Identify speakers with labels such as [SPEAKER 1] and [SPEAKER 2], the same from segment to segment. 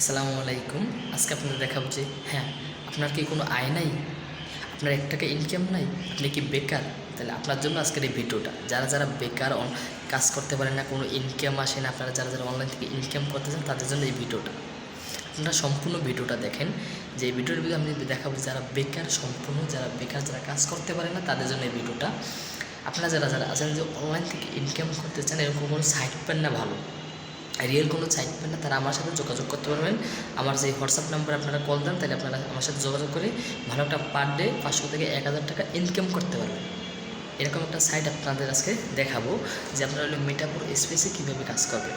[SPEAKER 1] আসসালামু আলাইকুম। আজকে আপনাদের দেখাবো যে হ্যাঁ আপনার কি কোনো আয় নাই? আপনার এক টাকা ইনকাম নাই? আপনি কি বেকার? তাহলে আপনার জন্য আজকের এই ভিডিওটা। যারা যারা বেকার কাজ করতে পারেন না, কোনো ইনকাম আসে না, আপনারা যারা যারা অনলাইন থেকে ইনকাম করতে চান তাদের জন্য এই ভিডিওটা। আপনারা সম্পূর্ণ ভিডিওটা দেখেন। যে এই ভিডিওর ভিতরে আমি দেখাবো যারা বেকার, সম্পূর্ণ যারা বেকার, যারা কাজ করতে পারে না, তাদের জন্য এই ভিডিওটা। আপনারা যারা যারা আছেন যে অনলাইন থেকে ইনকাম করতে চান, এরকম কোনো সাইট পান না ভালো। রিয়েল কোনো সাইট পান না, তারা আমার সাথে যোগাযোগ করতে পারবেন। আমার যে হোয়াটসঅ্যাপ নাম্বার আপনারা কল দেন, তাহলে আপনারা আমার সাথে যোগাযোগ করে ভালো একটা পার ডে পাঁচশো থেকে এক হাজার টাকা ইনকাম করতে পারবেন। এরকম একটা সাইট আপনাদের আজকে দেখাবো, যে আপনারা হলো মিটাপুর স্পেসে কীভাবে কাজ করবেন।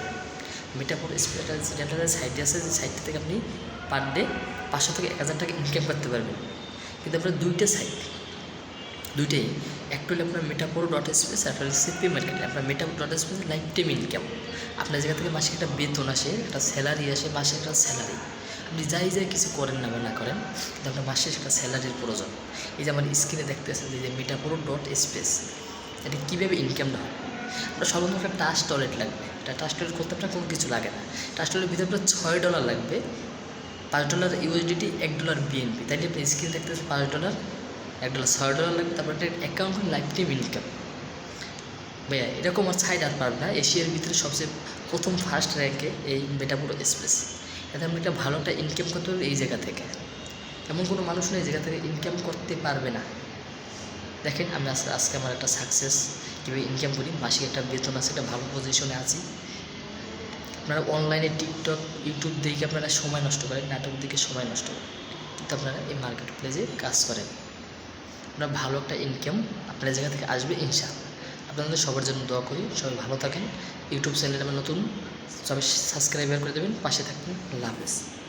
[SPEAKER 1] মিটাপুর স্পেস একটা সাইট আছে, যে সাইট থেকে আপনি পার ডে পাঁচশো থেকে এক হাজার টাকা ইনকাম করতে পারবেন। কিন্তু আপনার দুইটা সাইট দুইটাই একটা হলো আপনার মেটাপোর ডট স্পেস আর হলো সিপি মার্কেট আপনার মেটাপোর dot space lifetime income আপনার জায়গা থেকে মাসে একটা বেতন আসে, একটা স্যালারি আসে মাসে একটা স্যালারি আপনি যাই যাই কিছু করেন না বা না করেন, কিন্তু আপনার মাসে একটা স্যালারির প্রয়োজন। এই যে আমার স্ক্রিনে দেখতেছেন যে মেটাপোর ডট স্পেস এটা কীভাবে ইনকামটা হয়? আপনার সর্বপ্রথম একটা টাচ টয়লেট লাগবে। এটা টাচ টয়লেট করতে আপনার কোনো কিছু লাগে না। টাচ টয়লেটের ভিতরে আপনার ছয় ডলার লাগবে। পাঁচ ডলার ইউএসডিটি এক ডলার বিএনপি তাইলে আপনি স্ক্রিন দেখতেছেন পাঁচ ডলার এক ডলার ছয় ডলার লাগবে, তারপর একটা অ্যাকাউন্ট লাইফ টাইম ইনকাম ভাইয়া, এরকম আর সাইড আর পারবে না, এশিয়ার ভিতরে সবচেয়ে প্রথম ফার্স্ট র্যাঙ্কে এই মেটাপুরো এক্সপ্রেস এতে আপনি একটা ভালো একটা ইনকাম করতে পারবে এই জায়গা থেকে। এমন কোনো মানুষ নেই জায়গা থেকে ইনকাম করতে পারবে না। দেখেন, আমি আজকে আজকে আমার একটা সাকসেস কীভাবে ইনকাম করি, মাসিক একটা বেতন আছে, একটা ভালো পজিশনে আছি। আপনারা অনলাইনে টিকটক ইউটিউব দেখে আপনারা সময় নষ্ট করেন, নাটক দেখে সময় নষ্ট করেন। কিন্তু আপনারা এই মার্কেট প্লেসে কাজ করেন। আপনার ভালো একটা ইনকাম আপনার জায়গা থেকে আসবে, ইনশাআল্লাহ। আপনাদের সবার জন্য দোয়া করি, সবাই ভালো থাকেন। ইউটিউব চ্যানেল আমার নতুন, সবাই সাবস্ক্রাইবার করে দেবেন, পাশে থাকবেন। আল্লাহ হাফেজ।